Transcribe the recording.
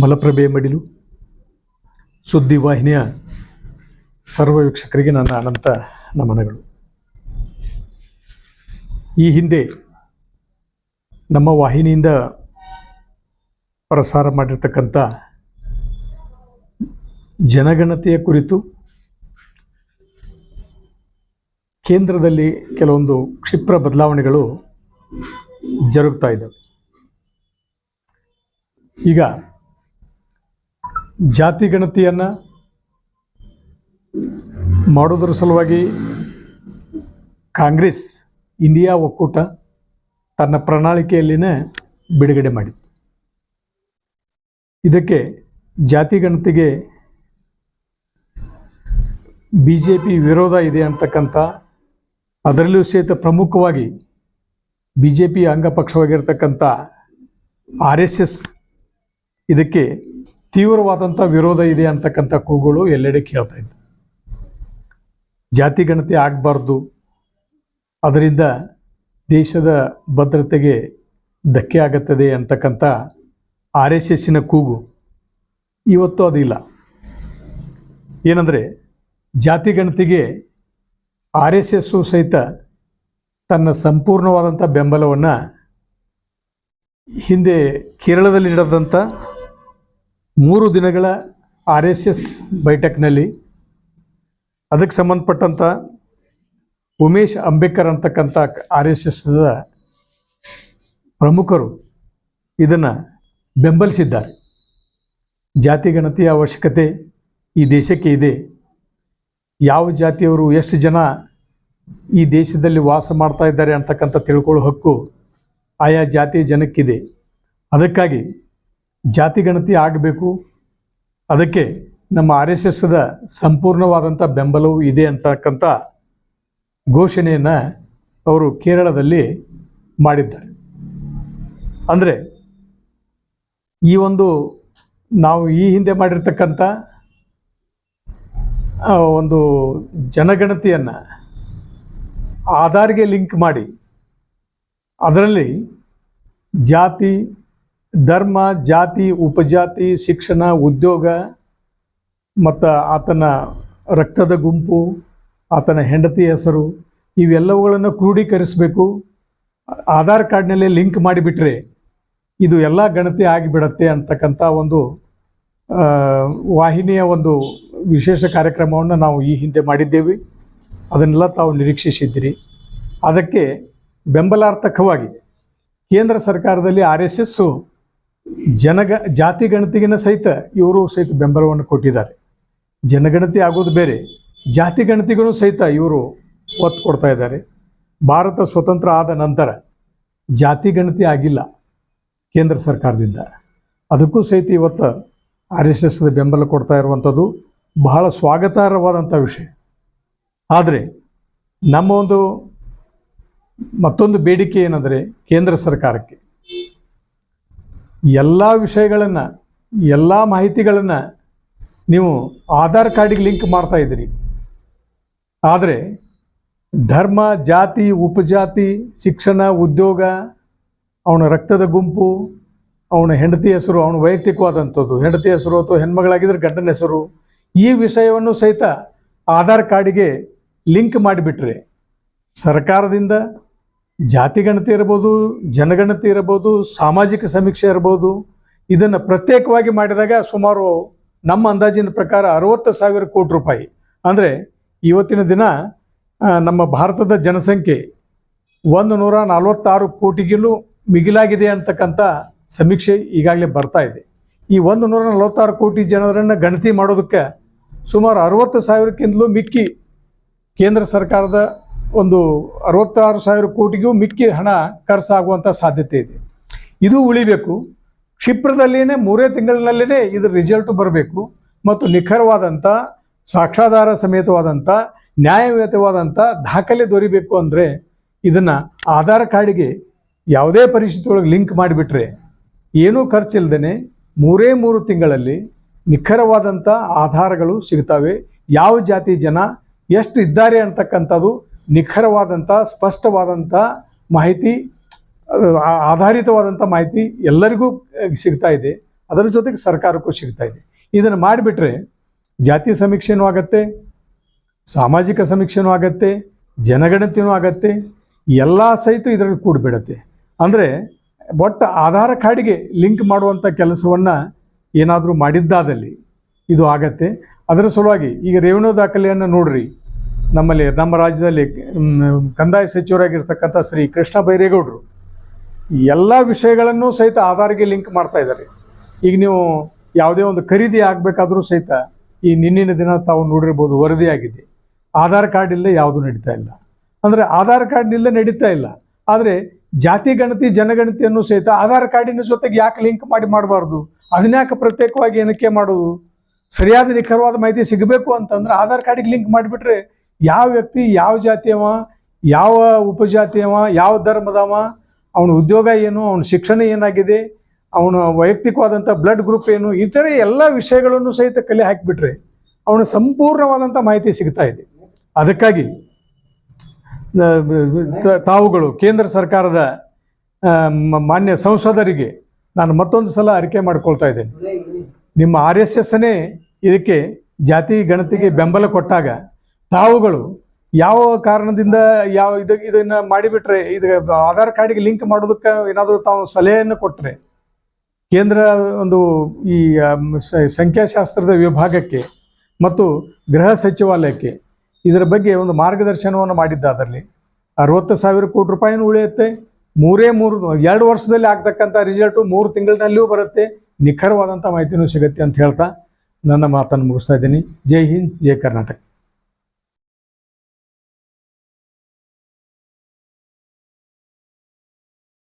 ಮಲಪ್ರಭೆ ಮಡಿಲು. ಸುದ್ದಿವಾಹಿನಿಯ ಸರ್ವ ವೀಕ್ಷಕರಿಗೆ ನನ್ನ ಅನಂತ ನಮನಗಳು. ಈ ಹಿಂದೆ ನಮ್ಮ ವಾಹಿನಿಯಿಂದ ಪ್ರಸಾರ ಮಾಡಿರ್ತಕ್ಕಂಥ ಜನಗಣತಿಯ ಕುರಿತು ಕೇಂದ್ರದಲ್ಲಿ ಕೆಲವೊಂದು ಕ್ಷಿಪ್ರ ಬದಲಾವಣೆಗಳು ಜರುಗ್ತಾ ಇದ್ದಾವೆ. ಈಗ ಜಾತಿ ಗಣತಿಯನ್ನು ಮಾಡೋದ್ರ ಸಲುವಾಗಿ ಕಾಂಗ್ರೆಸ್ ಇಂಡಿಯಾ ಒಕ್ಕೂಟ ತನ್ನ ಪ್ರಣಾಳಿಕೆಯಲ್ಲಿನೇ ಬಿಡುಗಡೆ ಮಾಡಿತ್ತು. ಇದಕ್ಕೆ ಜಾತಿ ಗಣತಿಗೆ ಬಿ ಜೆ ಪಿ ವಿರೋಧ ಇದೆ ಅಂತಕ್ಕಂಥ ಅದರಲ್ಲೂ ಸಹಿತ ಪ್ರಮುಖವಾಗಿ ಬಿ ಜೆ ಪಿ ಅಂಗಪಕ್ಷವಾಗಿರ್ತಕ್ಕಂಥ ಆರ್ ಎಸ್ ಎಸ್ ಇದಕ್ಕೆ ತೀವ್ರವಾದಂಥ ವಿರೋಧ ಇದೆ ಅಂತಕ್ಕಂಥ ಕೂಗುಗಳು ಎಲ್ಲೆಡೆ ಕೇಳ್ತಾ ಇತ್ತು ಜಾತಿ ಗಣತಿ ಆಗಬಾರ್ದು. ಅದರಿಂದ ದೇಶದ ಭದ್ರತೆಗೆ ಧಕ್ಕೆ ಆಗುತ್ತದೆ ಅಂತಕ್ಕಂಥ ಆರ್ ಎಸ್ ಎಸ್ಸಿನ ಕೂಗು ಇವತ್ತು ಅದಿಲ್ಲ. ಏನಂದರೆ ಜಾತಿ ಗಣತಿಗೆ ಆರ್ ಎಸ್ ಎಸ್ಸು ಸಹಿತ ತನ್ನ ಸಂಪೂರ್ಣವಾದಂಥ ಬೆಂಬಲವನ್ನು ಹಿಂದೆ ಕೇರಳದಲ್ಲಿ ನಡೆದಂಥ ಮೂರು ದಿನಗಳ ಆರ್ ಎಸ್ ಎಸ್ ಬೈಠಕ್ನಲ್ಲಿ ಅದಕ್ಕೆ ಸಂಬಂಧಪಟ್ಟಂಥ ಉಮೇಶ್ ಅಂಬೇಡ್ಕರ್ ಅಂತಕ್ಕಂಥ ಆರ್ ಎಸ್ ಎಸ್ದ ಪ್ರಮುಖರು ಇದನ್ನು ಬೆಂಬಲಿಸಿದ್ದಾರೆ. ಜಾತಿ ಗಣತಿಯ ಅವಶ್ಯಕತೆ ಈ ದೇಶಕ್ಕೆ ಇದೆ. ಯಾವ ಜಾತಿಯವರು ಎಷ್ಟು ಜನ ಈ ದೇಶದಲ್ಲಿ ವಾಸ ಮಾಡ್ತಾ ಇದ್ದಾರೆ ಅಂತಕ್ಕಂಥ ತಿಳ್ಕೊಳ್ಳೋ ಹಕ್ಕು ಆಯಾ ಜಾತಿಯ ಜನಕ್ಕಿದೆ. ಅದಕ್ಕಾಗಿ ಜಾತಿ ಗಣತಿ ಆಗಬೇಕು. ಅದಕ್ಕೆ ನಮ್ಮ ಆರ್ ಎಸ್ ಎಸ್ದ ಸಂಪೂರ್ಣವಾದಂಥ ಬೆಂಬಲವೂ ಇದೆ ಅಂತಕ್ಕಂಥ ಘೋಷಣೆಯನ್ನು ಅವರು ಕೇರಳದಲ್ಲಿ ಮಾಡಿದ್ದಾರೆ. ಅಂದರೆ ಈ ಒಂದು ನಾವು ಈ ಹಿಂದೆ ಮಾಡಿರ್ತಕ್ಕಂಥ ಒಂದು ಜನಗಣತಿಯನ್ನು ಆಧಾರ್ಗೆ ಲಿಂಕ್ ಮಾಡಿ ಅದರಲ್ಲಿ ಜಾತಿ ಧರ್ಮ, ಜಾತಿ, ಉಪಜಾತಿ, ಶಿಕ್ಷಣ, ಉದ್ಯೋಗ, ಮತ್ತು ಆತನ ರಕ್ತದ ಗುಂಪು, ಆತನ ಹೆಂಡತಿ ಹೆಸರು, ಇವೆಲ್ಲವುಗಳನ್ನು ಕ್ರೋಢೀಕರಿಸಬೇಕು. ಆಧಾರ್ ಕಾರ್ಡ್ನಲ್ಲೇ ಲಿಂಕ್ ಮಾಡಿಬಿಟ್ರೆ ಇದು ಎಲ್ಲ ಗಣತಿ ಆಗಿಬಿಡತ್ತೆ ಅಂತಕ್ಕಂಥ ಒಂದು ವಾಹಿನಿಯ ಒಂದು ವಿಶೇಷ ಕಾರ್ಯಕ್ರಮವನ್ನು ನಾವು ಈ ಹಿಂದೆ ಮಾಡಿದ್ದೇವೆ. ಅದನ್ನೆಲ್ಲ ತಾವು ನಿರೀಕ್ಷಿಸಿದ್ದೀರಿ. ಅದಕ್ಕೆ ಬೆಂಬಲಾರ್ಥಕವಾಗಿ ಕೇಂದ್ರ ಸರ್ಕಾರದಲ್ಲಿ ಆರ್ ಎಸ್ ಎಸ್ಸು ಜನಗ, ಜಾತಿ ಗಣತಿಗಿನ ಸಹಿತ ಇವರು ಸಹಿತ ಬೆಂಬಲವನ್ನು ಕೊಟ್ಟಿದ್ದಾರೆ. ಜನಗಣತಿ ಆಗೋದು ಬೇರೆ, ಜಾತಿ ಗಣತಿಗೂ ಸಹಿತ ಇವರು ಒತ್ತು ಕೊಡ್ತಾ ಇದ್ದಾರೆ. ಭಾರತ ಸ್ವತಂತ್ರ ಆದ ನಂತರ ಜಾತಿ ಗಣತಿ ಆಗಿಲ್ಲ ಕೇಂದ್ರ ಸರ್ಕಾರದಿಂದ. ಅದಕ್ಕೂ ಸಹಿತ ಇವತ್ತು ಆರ್ ಎಸ್ ಎಸ್ದ ಬೆಂಬಲ ಕೊಡ್ತಾ ಇರುವಂಥದ್ದು ಬಹಳ ಸ್ವಾಗತಾರ್ಹವಾದಂಥ ವಿಷಯ. ಆದರೆ ನಮ್ಮ ಒಂದು ಮತ್ತೊಂದು ಬೇಡಿಕೆ ಏನಂದರೆ ಕೇಂದ್ರ ಸರ್ಕಾರಕ್ಕೆ ಎಲ್ಲ ವಿಷಯಗಳನ್ನು, ಎಲ್ಲ ಮಾಹಿತಿಗಳನ್ನು ನೀವು ಆಧಾರ್ ಕಾರ್ಡಿಗೆ ಲಿಂಕ್ ಮಾಡ್ತಾ ಇದ್ದೀರಿ. ಆದರೆ ಧರ್ಮ, ಜಾತಿ, ಉಪಜಾತಿ, ಶಿಕ್ಷಣ, ಉದ್ಯೋಗ, ಅವನ ರಕ್ತದ ಗುಂಪು, ಅವನ ಹೆಂಡತಿ ಹೆಸರು, ಅವನ ವೈಯಕ್ತಿಕವಾದಂಥದ್ದು, ಹೆಂಡತಿ ಹೆಸರು ಅಥವಾ ಹೆಣ್ಮಗಳಾಗಿದ್ದರೆ ಗಂಡನ ಹೆಸರು, ಈ ವಿಷಯವನ್ನು ಸಹಿತ ಆಧಾರ್ ಕಾರ್ಡಿಗೆ ಲಿಂಕ್ ಮಾಡಿಬಿಟ್ರೆ ಸರ್ಕಾರದಿಂದ ಜಾತಿ ಗಣತಿ ಇರ್ಬೋದು, ಜನಗಣತಿ ಇರ್ಬೋದು, ಸಾಮಾಜಿಕ ಸಮೀಕ್ಷೆ ಇರ್ಬೋದು, ಇದನ್ನು ಪ್ರತ್ಯೇಕವಾಗಿ ಮಾಡಿದಾಗ ಸುಮಾರು ನಮ್ಮ ಅಂದಾಜಿನ ಪ್ರಕಾರ ಅರವತ್ತು ಸಾವಿರ ಕೋಟಿ ರೂಪಾಯಿ. ಅಂದರೆ ಇವತ್ತಿನ ದಿನ ನಮ್ಮ ಭಾರತದ ಜನಸಂಖ್ಯೆ ಒಂದು ನೂರ ನಲವತ್ತಾರು ಕೋಟಿಗಿಲ್ಲೂ ಮಿಗಿಲಾಗಿದೆ ಅಂತಕ್ಕಂಥ ಸಮೀಕ್ಷೆ ಈಗಾಗಲೇ ಬರ್ತಾ ಇದೆ. ಈ ಒಂದು ನೂರ ನಲವತ್ತಾರು ಕೋಟಿ ಜನರನ್ನು ಗಣತಿ ಮಾಡೋದಕ್ಕೆ ಸುಮಾರು ಅರವತ್ತು ಸಾವಿರಕ್ಕಿಂತಲೂ ಮಿಕ್ಕಿ ಕೇಂದ್ರ ಸರ್ಕಾರದ ಒಂದು ಅರವತ್ತಾರು ಸಾವಿರ ಕೋಟಿಗೂ ಮಿಕ್ಕಿ ಹಣ ಖರ್ಚಾಗುವಂಥ ಸಾಧ್ಯತೆ ಇದೆ. ಇದು ಉಳಿಬೇಕು. ಕ್ಷಿಪ್ರದಲ್ಲಿಯೇ ಮೂರೇ ತಿಂಗಳಿನಲ್ಲೇ ಇದ್ರ ರಿಸಲ್ಟ್ ಬರಬೇಕು ಮತ್ತು ನಿಖರವಾದಂಥ ಸಾಕ್ಷಾಧಾರ ಸಮೇತವಾದಂಥ ನ್ಯಾಯಯುತವಾದಂಥ ದಾಖಲೆ ದೊರಿಬೇಕು ಅಂದರೆ ಇದನ್ನು ಆಧಾರ್ ಕಾರ್ಡಿಗೆ ಯಾವುದೇ ಪರಿಸ್ಥಿತಿ ಒಳಗೆ ಲಿಂಕ್ ಮಾಡಿಬಿಟ್ರೆ ಏನೂ ಖರ್ಚಿಲ್ಲದೇ ಮೂರೇ ಮೂರು ತಿಂಗಳಲ್ಲಿ ನಿಖರವಾದಂಥ ಆಧಾರಗಳು ಸಿಗ್ತವೆ. ಯಾವ ಜಾತಿ ಜನ, ಎಷ್ಟು ಇದ್ದಾರೆ ಅಂತಕ್ಕಂಥದ್ದು ನಿಖರವಾದಂಥ ಸ್ಪಷ್ಟವಾದಂಥ ಮಾಹಿತಿ ಆಧಾರಿತವಾದಂಥ ಮಾಹಿತಿ ಎಲ್ಲರಿಗೂ ಸಿಗ್ತಾ ಇದೆ. ಅದರ ಜೊತೆಗೆ ಸರ್ಕಾರಕ್ಕೂ ಸಿಗ್ತಾ ಇದೆ. ಇದನ್ನು ಮಾಡಿಬಿಟ್ರೆ ಜಾತಿ ಸಮೀಕ್ಷೆನೂ ಆಗತ್ತೆ, ಸಾಮಾಜಿಕ ಸಮೀಕ್ಷೆನೂ ಆಗತ್ತೆ, ಜನಗಣತಿನೂ ಆಗತ್ತೆ, ಎಲ್ಲ ಸಹಿತ ಇದರಲ್ಲಿ ಕೂಡಿಬಿಡತ್ತೆ. ಅಂದರೆ ಒಟ್ಟು ಆಧಾರ್ ಕಾರ್ಡಿಗೆ ಲಿಂಕ್ ಮಾಡುವಂಥ ಕೆಲಸವನ್ನು ಏನಾದರೂ ಮಾಡಿದ್ದಾದಲ್ಲಿ ಇದು ಆಗತ್ತೆ. ಅದರ ಸಲುವಾಗಿ ಈಗ ರೇವಣು ದಾಖಲೆಯನ್ನು ನೋಡ್ರಿ. ನಮ್ಮಲ್ಲಿ, ನಮ್ಮ ರಾಜ್ಯದಲ್ಲಿ ಕಂದಾಯ ಸಚಿವರಾಗಿರ್ತಕ್ಕಂಥ ಶ್ರೀ ಕೃಷ್ಣ ಬೈರೇಗೌಡರು ಎಲ್ಲ ವಿಷಯಗಳನ್ನು ಸಹಿತ ಆಧಾರ್ಗೆ ಲಿಂಕ್ ಮಾಡ್ತಾ ಇದ್ದಾರೆ. ಈಗ ನೀವು ಯಾವುದೇ ಒಂದು ಖರೀದಿ ಆಗಬೇಕಾದ್ರೂ ಸಹಿತ ಈ ನಿನ್ನಿನ ದಿನ ತಾವು ನೋಡಿರ್ಬೋದು, ವರದಿಯಾಗಿದೆ. ಆಧಾರ್ ಕಾರ್ಡ್ ಇಲ್ಲದೆ ಯಾವುದು ನಡೀತಾ ಇಲ್ಲ. ಅಂದರೆ ಆಧಾರ್ ಕಾರ್ಡ್ ಇಲ್ಲದೆ ನಡೀತಾ ಇಲ್ಲ. ಆದರೆ ಜಾತಿ ಗಣತಿ, ಜನಗಣತಿಯನ್ನು ಸಹಿತ ಆಧಾರ್ ಕಾರ್ಡಿನ ಜೊತೆಗೆ ಯಾಕೆ ಲಿಂಕ್ ಮಾಡಿ ಮಾಡಬಾರ್ದು? ಅದನ್ಯಾಕೆ ಪ್ರತ್ಯೇಕವಾಗಿ ಏನಕ್ಕೆ ಮಾಡೋದು? ಸರಿಯಾದ ನಿಖರವಾದ ಮಾಹಿತಿ ಸಿಗಬೇಕು ಅಂತಂದ್ರೆ ಆಧಾರ್ ಕಾರ್ಡಿಗೆ ಲಿಂಕ್ ಮಾಡಿಬಿಟ್ರೆ ಯಾವ ವ್ಯಕ್ತಿ, ಯಾವ ಜಾತಿಯವ ಯಾವ ಉಪಜಾತಿಯವ ಯಾವ ಧರ್ಮದವ ಅವನ ಉದ್ಯೋಗ ಏನು, ಅವನ ಶಿಕ್ಷಣ ಏನಾಗಿದೆ, ಅವನ ವೈಯಕ್ತಿಕವಾದಂಥ ಬ್ಲಡ್ ಗ್ರೂಪ್ ಏನು ಇತರೆ ಎಲ್ಲ ವಿಷಯಗಳನ್ನು ಸಹಿತ ಕಲೆ ಹಾಕಿಬಿಟ್ರೆ ಅವನ ಸಂಪೂರ್ಣವಾದಂಥ ಮಾಹಿತಿ ಸಿಗ್ತಾ ಇದೆ. ಅದಕ್ಕಾಗಿ ತಾವುಗಳು, ಕೇಂದ್ರ ಸರ್ಕಾರದ ಮಾನ್ಯ ಸಂಸದರಿಗೆ ನಾನು ಮತ್ತೊಂದು ಸಲ ಅರಿಕೆ ಮಾಡ್ಕೊಳ್ತಾ ಇದ್ದೇನೆ. ನಿಮ್ಮ ಆರ್ ಎಸ್ ಇದಕ್ಕೆ ಜಾತಿ ಗಣತಿಗೆ ಬೆಂಬಲ ಕೊಟ್ಟಾಗ ತಾವುಗಳು ಯಾವ ಕಾರಣದಿಂದ ಯಾವ ಇದು ಇದನ್ನ ಮಾಡಿಬಿಟ್ರೆ ಇದು ಆಧಾರ್ ಕಾರ್ಡಿಗೆ ಲಿಂಕ್ ಮಾಡೋದಕ್ಕೆ ಏನಾದರೂ ತಾವು ಸಲಹೆಯನ್ನು ಕೊಟ್ಟರೆ ಕೇಂದ್ರ ಒಂದು ಈ ಸಂಖ್ಯಾಶಾಸ್ತ್ರದ ವಿಭಾಗಕ್ಕೆ ಮತ್ತು ಗೃಹ ಸಚಿವಾಲಯಕ್ಕೆ ಇದರ ಬಗ್ಗೆ ಒಂದು ಮಾರ್ಗದರ್ಶನವನ್ನು ಮಾಡಿದ್ದಾದಲ್ಲಿ ಅರವತ್ತು ಸಾವಿರ ಕೋಟಿ ರೂಪಾಯಿನೂ ಉಳಿಯುತ್ತೆ. ಮೂರೇ ಮೂರು, ಎರಡು ವರ್ಷದಲ್ಲಿ ಆಗ್ತಕ್ಕಂಥ ರಿಸಲ್ಟು ಮೂರು ತಿಂಗಳಿನಲ್ಲಿಯೂ ಬರುತ್ತೆ. ನಿಖರವಾದಂಥ ಮಾಹಿತಿನೂ ಸಿಗುತ್ತೆ ಅಂತ ಹೇಳ್ತಾ ನನ್ನ ಮಾತನ್ನು ಮುಗಿಸ್ತಾ ಇದ್ದೀನಿ. ಜೈ ಹಿಂದ್, ಜೈ ಕರ್ನಾಟಕ.